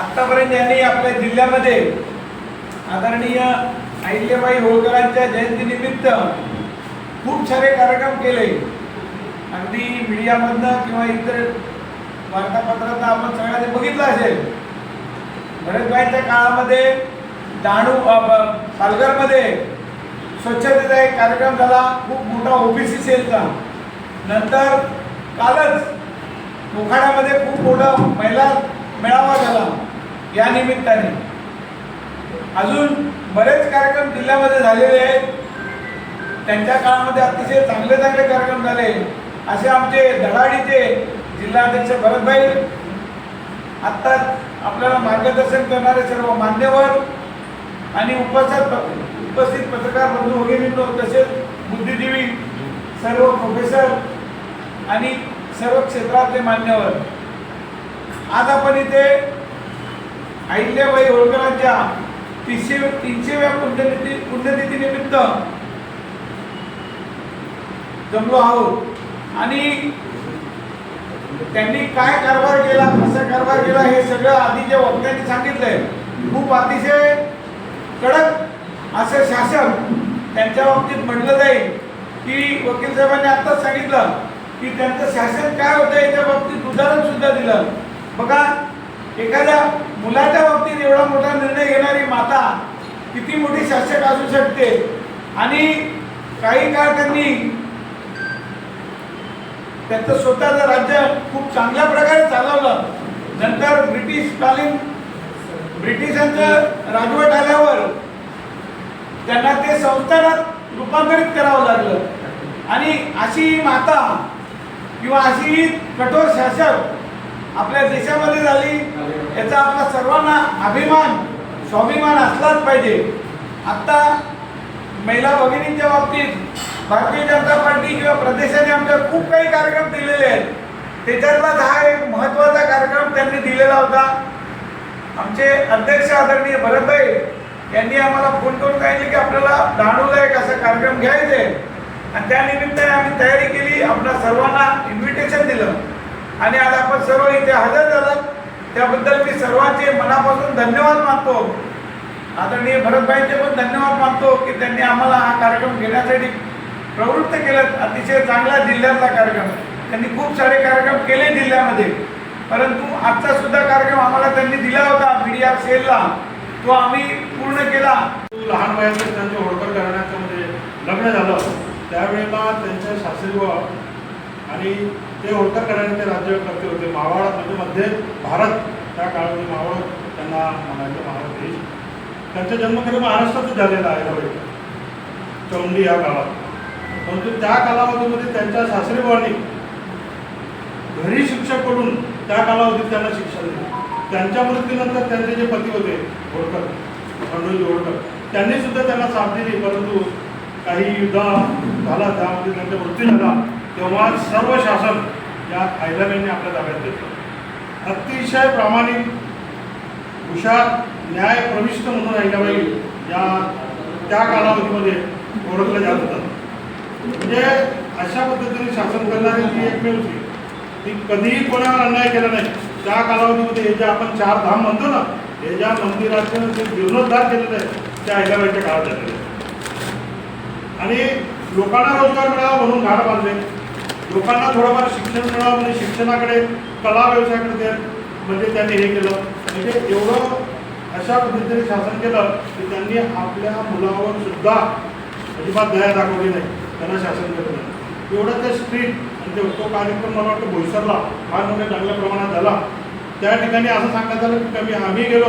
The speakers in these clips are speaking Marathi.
आतापर्यंत यांनी आपल्या जिल्ह्यामध्ये आदरणीय अहिल्याबाई होळकरांच्या जयंतीनिमित्त खूप सारे कार्यक्रम केले. अगदी मीडियामधनं किंवा इतर वार्तापत्रात आपण सगळ्यांनी बघितलं असेल. भरतभाईच्या काळामध्ये डहाणू पालघरमध्ये स्वच्छतेचा एक कार्यक्रम झाला. खूप मोठा ओबीसी सेलचा. नंतर कालच मोखाड्यामध्ये खूप मोठं महिला मेळावा झाला. या निमित्ताने. अजून बरेच कार्यक्रम जिल्ह्यामध्ये झालेले आहेत. त्यांच्या काळामध्ये अतिशय चांगले चांगले कार्यक्रम झाले. असे आमचे धडाडीचे जिल्हाध्यक्ष भरतभाई आत्ताच आपल्याला मार्गदर्शन करणारे सर्व मान्यवर आणि उपस्थित उपस्थित पत्रकार बंधू भगिनींनो तसेच बुद्धिजीवी सर्व प्रोफेसर आणि सर्व क्षेत्रातले मान्यवर. आज आपण इथे अहिल्याबाई होळकरांच्या तीनशे तीनशेव्या पुण्यतिथी पुण्यतिथीनिमित्त जमलो आहोत. आणि त्यांनी काय कारभार केला कसा कारभार केला हे सगळं आधीच्या वक्त्यांनी सांगितलंय खूप अतिशय कडक असं शासन त्यांच्या बाबतीत म्हटलं जाईल की वकील साहेबांनी आत्ताच सांगितलं की त्यांचं शासन काय होतं याच्या बाबतीत उदाहरण सुद्धा दिलं. बघा एखाद्या मुलाच्या बाबतीत एवढा मोठा निर्णय घेणारी माता किती मोठी शासक असू शकते? आणि काही काळ त्यांनी त्यांचं स्वतःचं राज्य खूप चांगल्या प्रकारे चालवलं. नंतर ब्रिटिशकालीन ब्रिटिशांचं राजवट आल्यावर त्यांना ते संस्थानात रूपांतरित करावं लागलं. आणि अशी माता किंवा अशी कठोर शासक आपल्या देशामध्ये झाली याचा आपला सर्वांना अभिमान स्वाभिमान असलाच पाहिजे. आत्ता महिला भगिनींच्या बाबतीत भारतीय जनता पार्टी किंवा प्रदेशाने आमच्या खूप काही कार्यक्रम दिलेले आहेत. त्याच्यातलाच हा एक महत्त्वाचा कार्यक्रम त्यांनी दिलेला होता. आमचे अध्यक्ष आदरणीय भरतभाई यांनी आम्हाला फोन करून सांगितले की आपल्याला डहाणूला एक असा कार्यक्रम घ्यायचा आहे. आणि त्या निमित्ताने आम्ही तयारी केली आपल्या सर्वांना इन्व्हिटेशन दिलं. आणि आज आपण सर्व इथे हजर झालात. त्याबद्दल मी सर्वांचे मनापासून धन्यवाद मानतो. आदरणीय भरतभाईंचे पण धन्यवाद मानतो की त्यांनी आम्हाला हा कार्यक्रम घेण्यासाठी प्रवृत्त केलं अतिशय चांगला जिल्ह्यातला कार्यक्रम. त्यांनी खूप सारे कार्यक्रम केले जिल्ह्यामध्ये. परंतु आजचा सुद्धा कार्यक्रम आम्हाला त्यांनी दिला होता मीडिया सेलला. तो आम्ही पूर्ण केला. लहान वयातच त्यांच्या होळकर घराण्याचं म्हणजे लग्न झालं. त्यावेळेला त्यांच्या सासरी आणि ते होळकरकरांचे राज्यकर्ते होते. मावळ म्हणजे मध्य भारत त्या काळामध्ये मावळ त्यांना म्हणायचं महाराज देश त्यांचा जन्म खरं महाराष्ट्रातच झालेला आहे यावेळी चौंडी या काळात परंतु त्या कालावधीमध्ये त्यांच्या सासरेबाणी घरी शिक्षक करून त्या कालावधीत त्यांना शिक्षण दिलं. त्यांच्या मृत्यूनंतर त्यांचे जे पती होते होळकर खंडोजी होळकर त्यांनी सुद्धा त्यांना साथ दिली. परंतु काही युद्ध झाला त्यामध्ये त्यांचा मृत्यू झाला. तेव्हा सर्व शासन या आयलाबाईंनी आपल्या ताब्यात घेतलं. अतिशय प्रामाणिक हुशार न्याय प्रविष्ट म्हणून अहिल्याबाई या त्या कालावधीमध्ये ओळखलं जात होतं म्हणजे अशा पद्धतीने शासन करणारी ती एकमेव होती ती कधीही कोणावर अन्याय केला नाही. त्या कालावधीमध्ये हे जे आपण चार धाम म्हणतो ना हे ज्या मंदिराचं जे जीर्णोद्धार केलेलं आहे त्या अहिल्याबाईच्या काळात झालेलं आहे. आणि लोकांना रोजगार मिळावा म्हणून घाट बांधले. लोकांना थोडंफार शिक्षण मिळावं म्हणजे शिक्षणाकडे कला व्यवसायाकडे ते म्हणजे त्यांनी हे केलं. म्हणजे एवढं अशा पद्धतीने शासन केलं की त्यांनी आपल्या मुलावर सुद्धा अजिबात दया दाखवली नाही. त्यांना शासन केलं नाही. एवढं ते स्ट्रीट म्हणजे तो कार्यक्रम मला वाटतं भोईसरला फार मोठ्या चांगल्या प्रमाणात झाला. त्या ठिकाणी असं सांगण्यात आलं की कमी आम्ही गेलो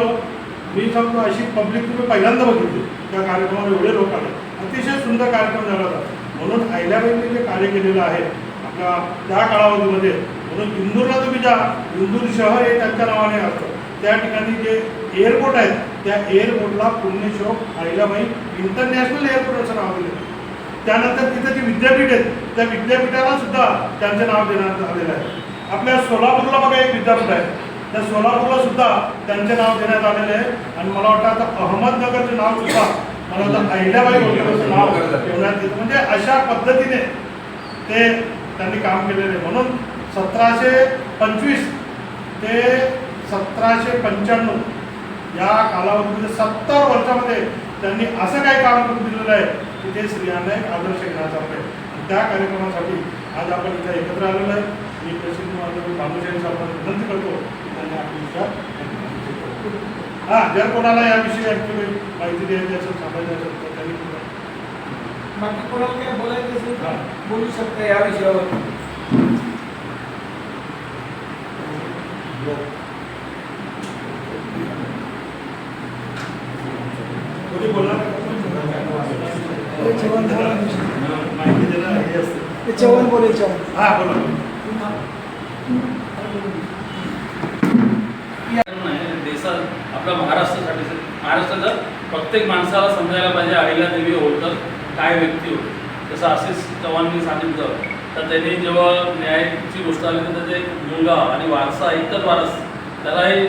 मी सांगतो अशी पब्लिक तुम्ही पहिल्यांदा बघितली. त्या कार्यक्रमावर एवढे लोक आले. अतिशय सुंदर कार्यक्रम झाला होता. म्हणून अहिल्याबाईंनी जे कार्य केलेलं आहे त्या कालावधीमध्ये म्हणून इंदूरला तुम्ही जा. इंदूर शहर हे त्यांच्या नावाने असतं. त्या ठिकाणी जे एअरपोर्ट आहेत त्या एअरपोर्टला पुण्यशोक अहिल्याबाई इंटरनॅशनल एअरपोर्ट असं नाव दिलं त्यानंतर तिथं जे विद्यापीठ आहेत त्या विद्यापीठाला सुद्धा त्यांचं नाव देण्यात आलेलं आहे. आपल्या सोलापूरला बघा एक विद्यापीठ आहे. त्या सोलापूरला सुद्धा त्यांचे नाव देण्यात आलेले आहे. आणि मला वाटतं आता अहमदनगरचं नाव सुद्धा मला वाटतं अहिल्याबाई नाव ठेवण्यात येतं. म्हणजे अशा पद्धतीने ते त्यांनी काम केलेले आहे. म्हणून सतराशे पंचवीस ते सतराशे पंच्याण्णव या कालावधीमध्ये सत्तर वर्षामध्ये त्यांनी असं काही काम करून दिलेलं आहे की ते स्त्रियांना एक आदर्श घेण्याचा आहे आणि त्या कार्यक्रमासाठी आज आपण इथे एकत्र आलेलो आहे. मी प्रसिद्ध माधव भानुशाही विनंती करतो की त्यांनी आपली विचार हा जर कोणाला याविषयी आणखी माहिती द्यायची असेल सांगायची असेल तर बाकी कोणाला काय बोलायचं असेल हा. तर बोलू शकता या विषयावर. हे बोला नाही देशात आपल्या महाराष्ट्रासाठी महाराष्ट्राच्या प्रत्येक माणसाला समजायला पाहिजे अहिल्यादेवी होळकर काय व्यक्ती होती. जसं आशिष चव्हाणनी सांगितलं तर त्यांनी जेव्हा न्यायाची गोष्ट आली तर त्याचे मुलगा आणि वारसा एकच वारस त्यालाही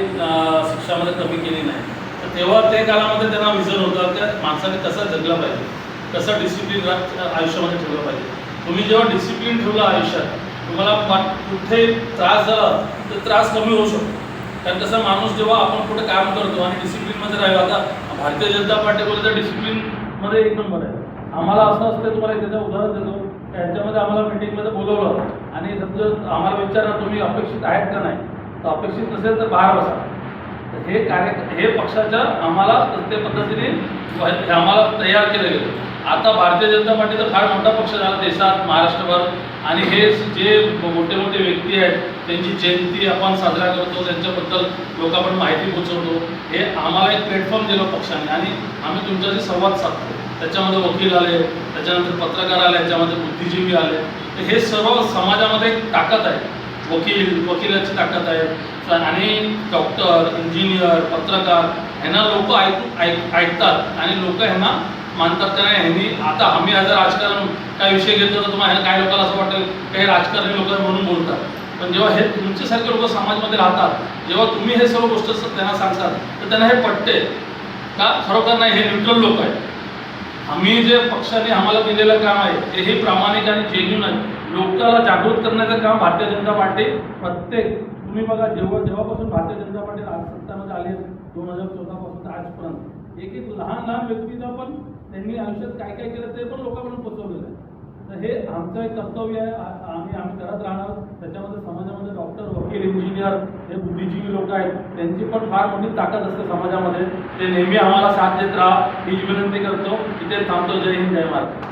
शिक्षामध्ये कमी केली नाही. तर तेव्हा ते काळामध्ये त्यांना विजन होतं त्या माणसाने कसं जगलं पाहिजे कसं डिसिप्लिन आयुष्यामध्ये ठेवलं पाहिजे. तुम्ही जेव्हा डिसिप्लिन ठेवलं आयुष्यात तुम्हाला कुठे त्रास झाला तर त्रास कमी होऊ शकतो. कारण कसं माणूस जेव्हा आपण कुठे काम करतो आणि डिसिप्लिनमध्ये राहिलो आता भारतीय जनता पार्टी बोलतो डिसिप्लिनमध्ये एक नंबर आहे. आम्हाला असं असतं तुम्हाला एक त्याचं उदाहरण देतो. त्यांच्यामध्ये आम्हाला मीटिंगमध्ये बोलवलं. आणि समजा आम्हाला विचारलं तुम्ही अपेक्षित आहेत का नाही? तर अपेक्षित नसेल तर बाहेर बसा. तर हे कार्य हे पक्षाच्या आम्हाला ते पद्धतीने आम्हाला तयार केलं गेलं. आता भारतीय जनता पार्टीचा फार मोठा पक्ष झाला देशात महाराष्ट्रभर. आणि हे जे मोठे मोठे व्यक्ती आहेत त्यांची जयंती आपण साजरा करतो त्यांच्याबद्दल लोकांपर्यंत माहिती पोहोचवतो. हे आम्हाला एक प्लॅटफॉर्म दिलं पक्षाने. आणि आम्ही तुमच्याशी संवाद साधतो. त्याच्यामध्ये वकील आले त्याच्यानंतर पत्रकार आले त्याच्यामध्ये बुद्धिजीवी आले. तर हे सर्व समाजामध्ये एक ताकद आहे. वकील वकिलाची ताकद आहे. आणि डॉक्टर इंजिनियर पत्रकार ह्यांना लोक ऐक ऐक ऐकतात. आणि लोक ह्यांना मानतात. का नाही ह्यांनी आता आम्ही ॲज राजकारण काय विषय घेतला तर तुम्हाला काय लोकांना असं वाटेल काही राजकारणी लोक म्हणून बोलतात. पण जेव्हा हे तुमच्यासारखे लोक समाजमध्ये राहतात जेव्हा तुम्ही हे सर्व गोष्ट त्यांना सांगतात तर त्यांना हे पटते का? खरोखर नाही हे न्यूट्रल लोक आहेत. आम्ही जे पक्षाने आम्हाला दिलेलं काम आहे ते हे प्रामाणिक आणि जेन्युन आहे. लोकांना जागृत करण्याचं काम भारतीय जनता पार्टी प्रत्येक तुम्ही बघा जेव्हा जेव्हापासून भारतीय जनता पार्टी आज सत्तामध्ये आली दोन हजार चौदापासून आजपर्यंत एक एक लहान लहान व्यक्तीचा पण त्यांनी आयुष्यात काय काय केलं ते पण लोकांपर्यंत पोचवलेलं आहे. तर हे आमचं एक कर्तव्य आहे. आम्ही आम्ही करत राहणार. त्याच्यामध्ये समाजामध्ये डॉक्टर वकील इंजिनियर हे बुद्धिजीवी लोक आहेत. त्यांची पण फार मोठी ताकद असते समाजामध्ये. ते नेहमी आम्हाला साथ देत राहा. हीच विनंती करतो. इथे थांबतो. जय हिंद जय महाराज